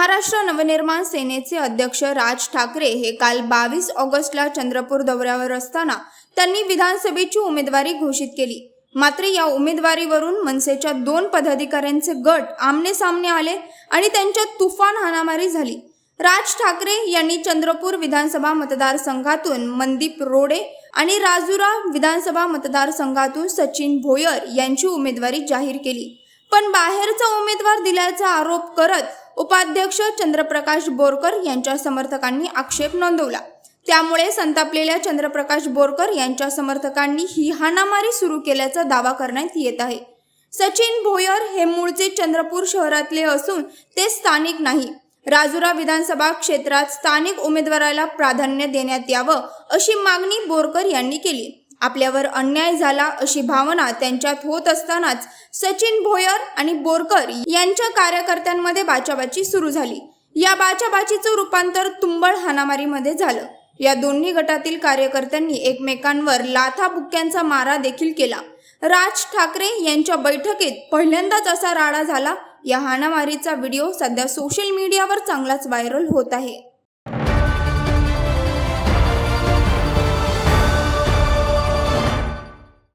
महाराष्ट्र नवनिर्माण सेनेचे अध्यक्ष राज ठाकरे हे काल बावीस ऑगस्टला चंद्रपूर दौऱ्यावर असताना त्यांनी विधानसभेची उमेदवारी घोषित केली. मात्र या उमेदवारीवरून मनसेच्या दोन पदाधिकाऱ्यांचे गट आमने सामने आले आणि त्यांच्यात तुफान हाणामारी झाली. राज ठाकरे यांनी चंद्रपूर विधानसभा मतदारसंघातून मनदीप रोडे आणि राजुरा विधानसभा मतदारसंघातून सचिन भोयर यांची उमेदवारी जाहीर केली. पण बाहेरचा उमेदवार दिल्याचा आरोप करत उपाध्यक्ष चंद्रप्रकाश बोरकर यांच्या समर्थकांनी आक्षेप नोंदवला. त्यामुळे संतापलेल्या चंद्रप्रकाश बोरकर यांच्या समर्थकांनी ही हाणामारी सुरू केल्याचा दावा करण्यात येत आहे. सचिन भोयर हे मूळचे चंद्रपूर शहरातले असून ते स्थानिक नाही. राजुरा विधानसभा क्षेत्रात स्थानिक उमेदवाराला प्राधान्य देण्यात यावं अशी मागणी बोरकर यांनी केली. आपल्यावर अन्याय झाला अशी भावना त्यांच्यात होत असतानाच सचिन भोयर आणि बोरकर यांच्या कार्यकर्त्यांमध्ये बाचाबाची सुरू झाली. या बाचाबाचीचं रूपांतर तुंबळ हाणामारीमध्ये झालं. या दोन्ही गटातील कार्यकर्त्यांनी एकमेकांवर लाथाबुक्क्यांचा मारा देखील केला. राज ठाकरे यांच्या बैठकीत पहिल्यांदाच असा राडा झाला. या हाणामारीचा व्हिडिओ सध्या सोशल मीडियावर चांगलाच व्हायरल होत आहे.